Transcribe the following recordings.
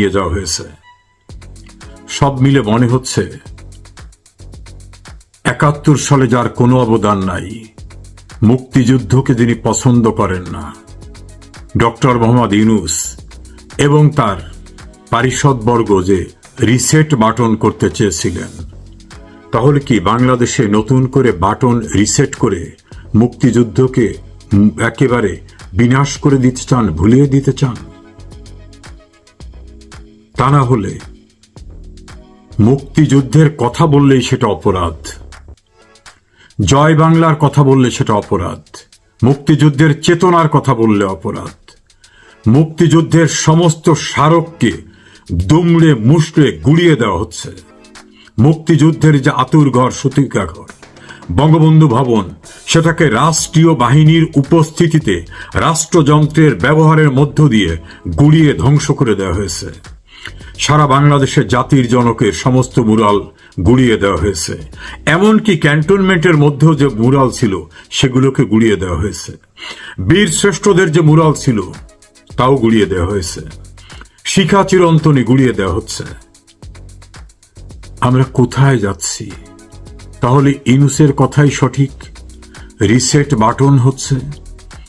নিয়ে যাওয়া হয়েছে। সব মিলে মনে হচ্ছে, একাত্তর সালে যার কোনো অবদান নাই, মুক্তিযুদ্ধকে যিনি পছন্দ করেন না, ডক্টর মোহাম্মদ ইউনুস এবং তার পারিষদবর্গ যে রিসেট বাটন করতে চেয়েছিলেন, তাহলে কি বাংলাদেশে নতুন করে বাটন রিসেট করে মুক্তিযুদ্ধকে একেবারে বিনাশ করে দিতে চান, ভুলিয়ে দিতে চান? তা না হলে মুক্তিযুদ্ধের কথা বললেই সেটা অপরাধ। জয় বাংলার কথা বললে সেটা অপরাধ। মুক্তিযুদ্ধের চেতনার কথা বললে অপরাধ। মুক্তিযুদ্ধের সমস্ত স্মারককে দুমড়ে মুষড়ে গুড়িয়ে দেওয়া হচ্ছে। মুক্তিযুদ্ধের যে আতুর ঘর, সুতিকা ঘর, বঙ্গবন্ধু ভবন, সেটাকে রাষ্ট্রীয় বাহিনীর উপস্থিতিতে রাষ্ট্রযন্ত্রের ব্যবহারের মধ্য দিয়ে গুড়িয়ে ধ্বংস করে দেওয়া হয়েছে। সারা বাংলাদেশের জাতির জনকের সমস্ত মুরাল গুড়িয়ে দেওয়া হয়েছে। এমনকি ক্যান্টনমেন্টের মধ্যেও যে মুরাল ছিল, সেগুলোকে গুড়িয়ে দেওয়া হয়েছে। বীর শ্রেষ্ঠদের যে মুরাল ছিল, তাও গুড়িয়ে দেওয়া হয়েছে। শিখা চিরন্তনী গুড়িয়ে দেওয়া হচ্ছে। আমরা কোথায় যাচ্ছি? তাহলে ইনুসের কথাই সঠিক? রিসেট বাটন হচ্ছে?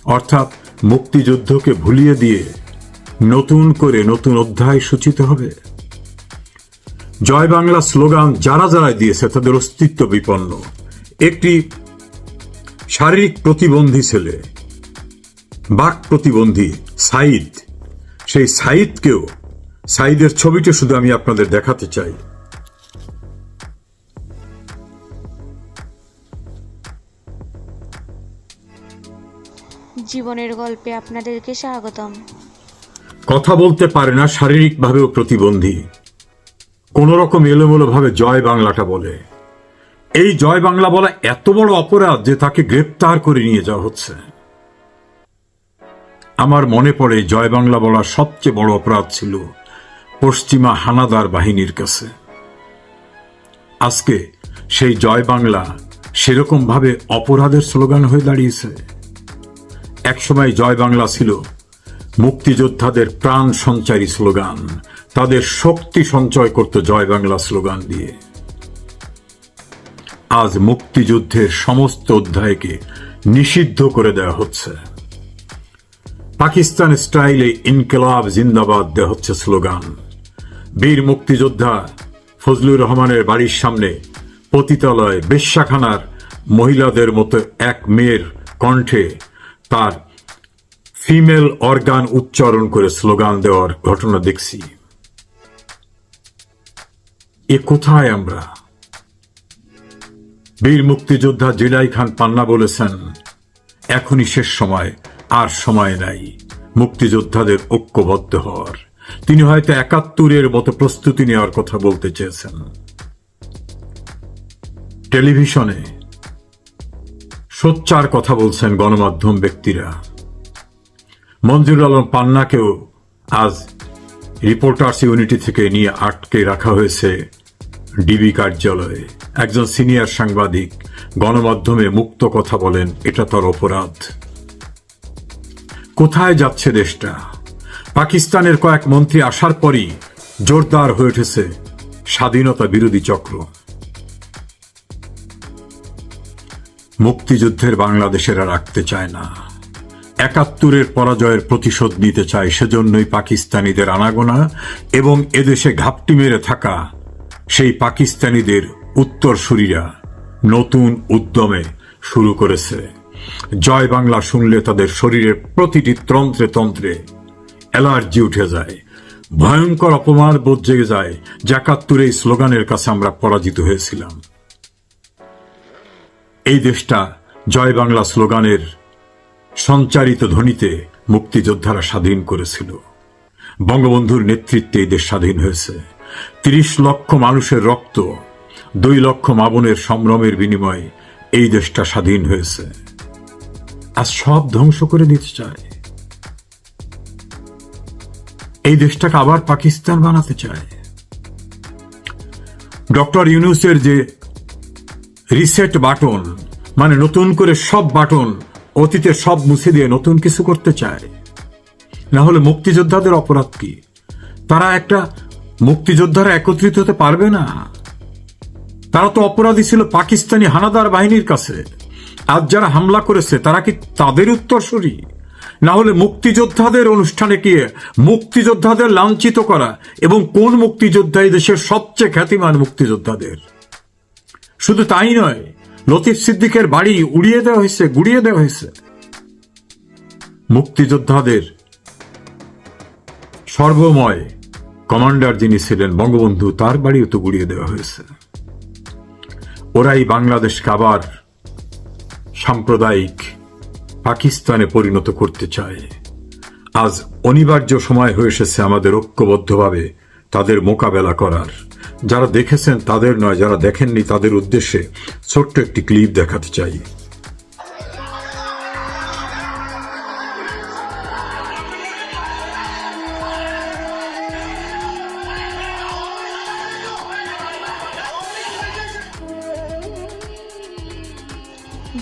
অর্থাৎ মুক্তিযুদ্ধকে ভুলিয়ে দিয়ে নতুন করে নতুন অধ্যায় সূচিত হবে। জয় বাংলা স্লোগান যারা যারা দিয়েছে তাদের অস্তিত্ব বিপন্ন। একটি শারীরিক প্রতিবন্ধী ছেলে, বাক প্রতিবন্ধী সাইদ। সেই সাইদকেও, সাইদের ছবিটা শুধু আমি আপনাদের দেখাতে চাই। জীবনের গল্পে আপনাদেরকে স্বাগতম। কথা বলতে পারে না, শারীরিকভাবেও প্রতিবন্ধী। কোন রকম এলোমেলো ভাবে জয় বাংলাটা বলে। এই জয় বাংলা বলা এত বড় অপরাধ যে তাকে গ্রেপ্তার করে নিয়ে যাওয়া হচ্ছে। আমার মনে পড়ে জয় বাংলা বলার সবচেয়ে বড় অপরাধ ছিল পশ্চিমা হানাদার বাহিনীর কাছে। আজকে সেই জয় বাংলা সেরকম ভাবে অপরাধের স্লোগান হয়ে দাঁড়িয়েছে। একসময় জয় বাংলা ছিল মুক্তিযোদ্ধাদের প্রাণ সঞ্চারী স্লোগান, তাদের শক্তি সঞ্চয় করত জয় বাংলা স্লোগান দিয়ে। আজ মুক্তিযুদ্ধের সমস্ত অধ্যায়কে নিষিদ্ধ করে দেওয়া হচ্ছে। পাকিস্তান স্টাইলে ইনকলাব জিন্দাবাদ দেওয়া হচ্ছে স্লোগান। বীর মুক্তিযোদ্ধা ফজলুর রহমানের বাড়ির সামনে পতিতালয় বেশ্যাখানার মহিলাদের মতো এক মেয়ের কণ্ঠে তার ফিমেল অর্গান উচ্চারণ করে স্লোগান দেওয়ার ঘটনা দেখছি। এ কোথায় আমরা? বীর মুক্তিযোদ্ধা জিলাই খান পান্না বলেছেন, এখনই শেষ সময়, আর সময় নাই। মুক্তিযোদ্ধাদের ঐক্যবদ্ধ হওয়ার। তিনি হয়তো একাত্তরের মতো প্রস্তুতি নেওয়ার কথা বলতে চেয়েছেন। টেলিভিশনে সোচ্চার কথা বলছেন গণমাধ্যম ব্যক্তিরা। মঞ্জুর আলম পান্নাকেও আজ রিপোর্টার্স ইউনিটি থেকে নিয়ে আটকে রাখা হয়েছে ডিবি কার্যালয়ে। একজন সিনিয়র সাংবাদিক গণমাধ্যমে মুক্ত কথা বলেন, এটা তার অপরাধ। কোথায় যাচ্ছে দেশটা? পাকিস্তানের কয়েক মন্ত্রী আসার পরই জোরদার হয়ে উঠেছে স্বাধীনতা বিরোধী চক্র। মুক্তিযুদ্ধের বাংলাদেশেরা রাখতে চায় না। একাত্তরের পরাজয়ের প্রতিশোধ নিতে চায় সেজন্যই পাকিস্তানিদের আনাগোনা এবং এদেশে ঘাপটি মেরে থাকা সেই পাকিস্তানিদের উত্তরসূরিরা নতুন উদ্যমে শুরু করেছে। জয় বাংলা শুনলে তাদের শরীরের প্রতিটি তন্ত্রে তন্ত্রে অ্যালার্জি উঠে যায়, ভয়ঙ্কর অপমান বোধ জেগে যায়, যে একাত্তর এই স্লোগানের কাছে আমরা পরাজিত হয়েছিলাম। এই দেশটা জয় বাংলা স্লোগানের সঞ্চারিত ধ্বনিতে মুক্তিযোদ্ধারা স্বাধীন করেছিল। বঙ্গবন্ধুর নেতৃত্বে এই দেশ স্বাধীন হয়েছে। তিরিশ লক্ষ মানুষের রক্ত, দুই লক্ষ মাবনের সম্ভ্রমের বিনিময়ে এই দেশটা স্বাধীন হয়েছে। আজ সব ধ্বংস করে দিতে চায়। এই দেশটাকে আবার পাকিস্তান বানাতে চায়। ডক্টর ইউনুসের যে রিসেট বাটন মানে নতুন করে সব বাটন অতীতে সব মুছে দিয়ে নতুন কিছু করতে চায়। না হলে মুক্তিযোদ্ধাদের অপরাধ কি? তারা একটা মুক্তিযোদ্ধারা একত্রিত হতে পারবে না? তারা তো অপরাধী ছিল পাকিস্তানি হানাদার বাহিনীর কাছে। আজ যারা হামলা করেছে, তারা কি তাদের উত্তরসূরি? না হলে মুক্তিযোদ্ধাদের অনুষ্ঠানে গিয়ে মুক্তিযোদ্ধাদের লাঞ্ছিত করা এবং কোন মুক্তিযোদ্ধা এই দেশের সবচেয়ে খ্যাতিমান মুক্তিযোদ্ধাদের? শুধু তাই নয় লতিফ সিদ্দিকের বাড়ি উড়িয়ে দেওয়া হয়েছে, গুড়িয়ে দেওয়া হয়েছে। মুক্তিযোদ্ধাদের সর্বময় কমান্ডার যিনি ছিলেন, বঙ্গবন্ধু, তার বাড়িও তো গুড়িয়ে দেওয়া হয়েছে। ওরাই বাংলাদেশকে আবার সাম্প্রদায়িক পাকিস্তানে পরিণত করতে চায়। আজ অনিবার্য সময় হয়ে এসেছে আমাদের ঐক্যবদ্ধভাবে তাদের মোকাবেলা করার। যারা দেখেছেন তাদের নয়, যারা দেখেননি তাদের উদ্দেশ্যে ছোট্ট একটি ক্লিপ দেখাতে চাই।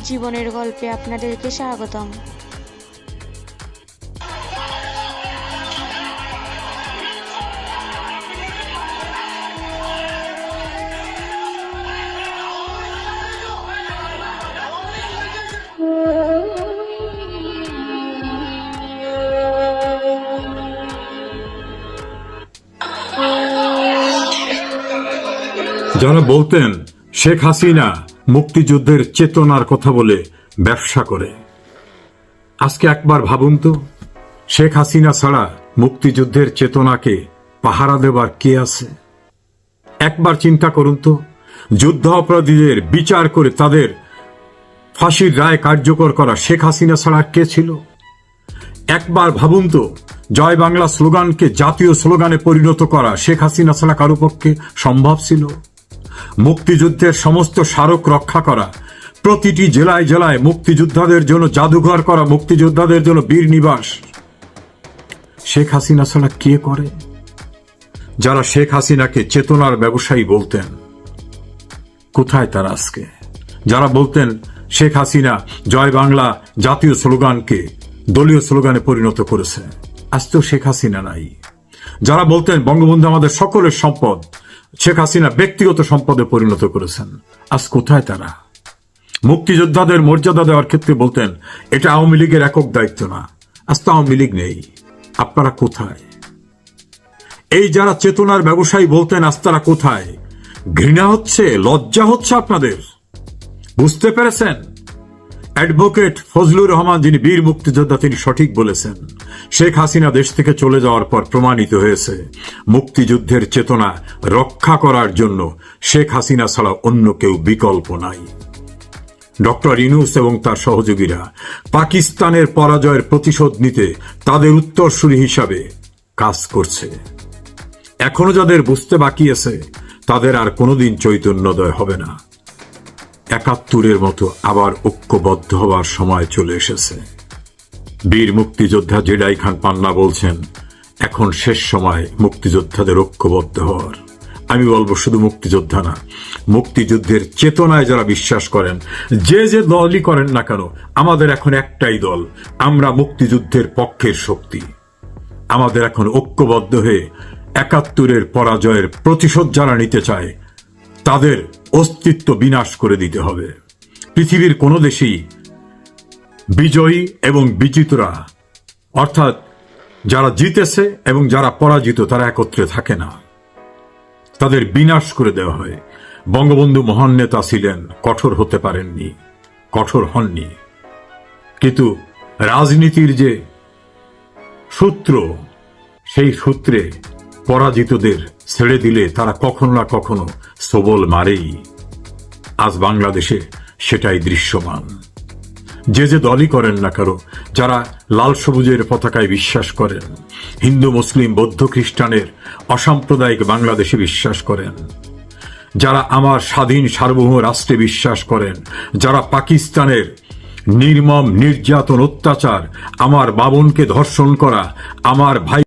জীবনের গল্পে আপনাদেরকে স্বাগতম। যারা বলতেন, শেখ হাসিনা মুক্তিযুদ্ধের চেতনার কথা বলে ব্যবসা করে। আজকে একবার ভাবুন তো, শেখ হাসিনা ছাড়া মুক্তিযুদ্ধের চেতনাকে পাহারা দেবার কে আছে? একবার চিন্তা করুন তো, যুদ্ধ অপরাধীদের বিচার করে তাদের ফাঁসির রায় কার্যকর করা শেখ হাসিনা ছাড়া কে ছিল? একবার ভাবুন তো, জয় বাংলা স্লোগানকে জাতীয় স্লোগানে পরিণত করা শেখ হাসিনা ছাড়া কারও পক্ষে সম্ভব ছিল? মুক্তিযুদ্ধের সমস্ত স্মারক রক্ষা করা। প্রতিটি জেলায় জেলায় মুক্তিযোদ্ধাদের জন্য জাদুঘর করা, মুক্তিযোদ্ধাদের জন্য বীর নিবাস। শেখ হাসিনা ছাড়া কে করে? যারা শেখ হাসিনাকে চেতনার ব্যবসায়ী বলতেন। কোথায় তারা আজকে? যারা বলতেন, শেখ হাসিনা জয় বাংলা জাতীয় স্লোগানকে দলীয় স্লোগানে পরিণত করেছে। আজ তো শেখ হাসিনা নাই। যারা বলতেন, বঙ্গবন্ধু আমাদের সকলের সম্পদ। শেখ হাসিনা ব্যক্তিগত সম্পদে পরিণত করেছেন। আজ কোথায় তারা? মুক্তিযোদ্ধাদের মর্যাদা দেওয়ার ক্ষেত্রে বলতেন, এটা আওয়ামী লীগের একক দায়িত্ব না। আজ তো আওয়ামী লীগ নেই। আপনারা কোথায়? এই যারা চেতনার ব্যবসায়ী বলতেন, আজ তারা কোথায়? ঘৃণা হচ্ছে, লজ্জা হচ্ছে আপনাদের। বুঝতে পেরেছেন? অ্যাডভোকেট ফজলুর রহমান যিনি বীর মুক্তিযোদ্ধা, তিনি সঠিক বলেছেন। শেখ হাসিনা দেশ থেকে চলে যাওয়ার পর প্রমাণিত হয়েছে, মুক্তিযুদ্ধের চেতনা রক্ষা করার জন্য শেখ হাসিনা ছাড়া অন্য কেউ বিকল্প নাই। ডক্টর ইনুস এবং তার সহযোগীরা পাকিস্তানের পরাজয়ের প্রতিশোধ নিতে তাদের উত্তরসূরি হিসাবে কাজ করছে। এখনও যাদের বুঝতে বাকি আছে, তাদের আর কোনোদিন চৈতন্যদয় হবে না। একাত্তরের মতো আবার ঐক্যবদ্ধ হওয়ার সময় চলে এসেছে। বীর মুক্তিযোদ্ধা জেডাই খান পান্না বলছেন, এখন শেষ সময় মুক্তিযোদ্ধাদের ঐক্যবদ্ধ হওয়ার। আমি বলব শুধু মুক্তিযোদ্ধা না, মুক্তিযুদ্ধের চেতনায় যারা বিশ্বাস করেন, যে যে দলই করেন না কেন, আমাদের এখন একটাই দল, আমরা মুক্তিযুদ্ধের পক্ষের শক্তি। আমাদের এখন ঐক্যবদ্ধ হয়ে একাত্তরের পরাজয়ের প্রতিশোধ যারা নিতে চায়, তাদের অস্তিত্ব বিনাশ করে দিতে হবে। পৃথিবীর কোনো দেশেই বিজয়ী এবং বিজিতরা অর্থাৎ যারা জিতেছে এবং যারা পরাজিত, তারা একত্রে থাকে না। তাদের বিনাশ করে দেওয়া হয়। বঙ্গবন্ধু মহান নেতা ছিলেন, কঠোর হতে পারেননি, কঠোর হননি। কিন্তু রাজনীতির যে সূত্র, সেই সূত্রে পরাজিতদের ছেড়ে দিলে তারা কখনো না কখনো সবল মারেই। আজ বাংলাদেশে সেটাই দৃশ্যমান। যে যে দলই করেন না কারও যারা লাল সবুজের পতাকায় বিশ্বাস করেন, হিন্দু, মুসলিম, বৌদ্ধ, খ্রিস্টানের অসাম্প্রদায়িক বাংলাদেশে বিশ্বাস করেন, যারা আমার স্বাধীন সার্বভৌম রাষ্ট্রে বিশ্বাস করেন, যারা পাকিস্তানের নির্মম, নির্যাতন, অত্যাচার, আমার বাবনকে ধর্ষণ করা, আমার ভাই